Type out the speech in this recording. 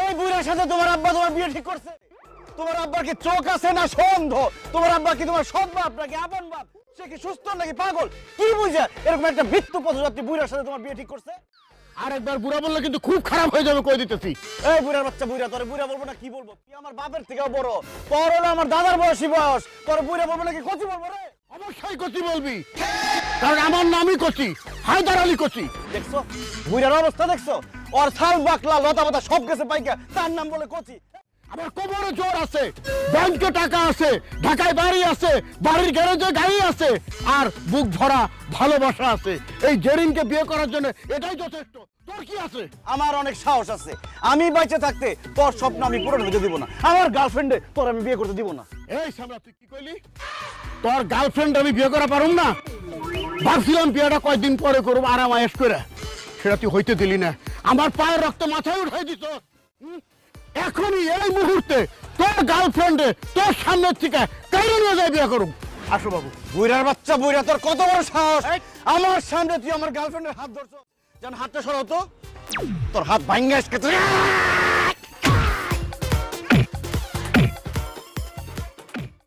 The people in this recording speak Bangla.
এই বুড়ার সাথে তোমার আব্বা তোমার বিয়ে ঠিক করছে? তোমার আব্বার কি চোখ আছে না সন্ধ? তোমার আব্বা কি তোমার সৎ বাপ নাকি আপন বাপ? সে কি সুস্থ নাকি পাগল? কি বুঝা? এরকম একটা মৃত্যু পথযাত্রী বুড়ার সাথে তোমার বিয়ে ঠিক করছে? আরেকবার বুড়া বললে কিন্তু খুব খারাপ হয়ে যাবে কই দিতেছি। এই বুড়ার বাচ্চা বুড়া তোর বুড়া বলব না কি বলব? তুই আমার বাপের থেকেও বড়। তোর হলো আমার দাদার বয়সী বয়স। তোর বুড়া বলব নাকি কচি বলব রে? কচি বলবি? কারণ আমার নামই কচি হায়দার আলী কচি। দেখছ? বুড়ার অবস্থা দেখছ? ওর ছাল বাকলা লতা পাতা সব গেছে পাইকা তার নাম বলে কচি। আমার কোমরে জোর আছে ব্যাংকে টাকা আছে ঢাকায় বাড়ি আছে বাড়ির গ্যারেজে গাড়ি আছে আর বুক ভরা ভালোবাসা আছে। এই জেরিনকে বিয়ে করার জন্য এটাই যথেষ্ট। তোর কি আছে? আমার অনেক সাহস আছে। আমি বাইচে থাকতে তোর স্বপ্ন আমি পূরণ হতে দিব না। আমার গার্লফ্রেন্ডে তোর আমি বিয়ে করতে দিব না। এই সামরা তুই কি কইলি? তোর গার্লফ্রেন্ড আমি বিয়ে করা পারুম না? ভাবছিলাম বিয়েটা কয়েকদিন পরে করব আরাম আয়েস করে। সেটা তুই হইতে দিলি না। আমার পায়ের রক্ত মাথায় উঠাই দিত? এখনই এই মুহূর্তে তোর গার্লফ্রেন্ডে তোর সামনের থেকে কেন নিয়ে যায় বিয়ে করুম। আসো বাবু। বুইরার বাচ্চা বুইরা তোর কত বড় সাহস? আমার সামনে তুই আমার গার্লফ্রেন্ডের হাত ধরছো। যেন হাতটা সরাও তো। তোর হাত ভাঙ্গাস কেটে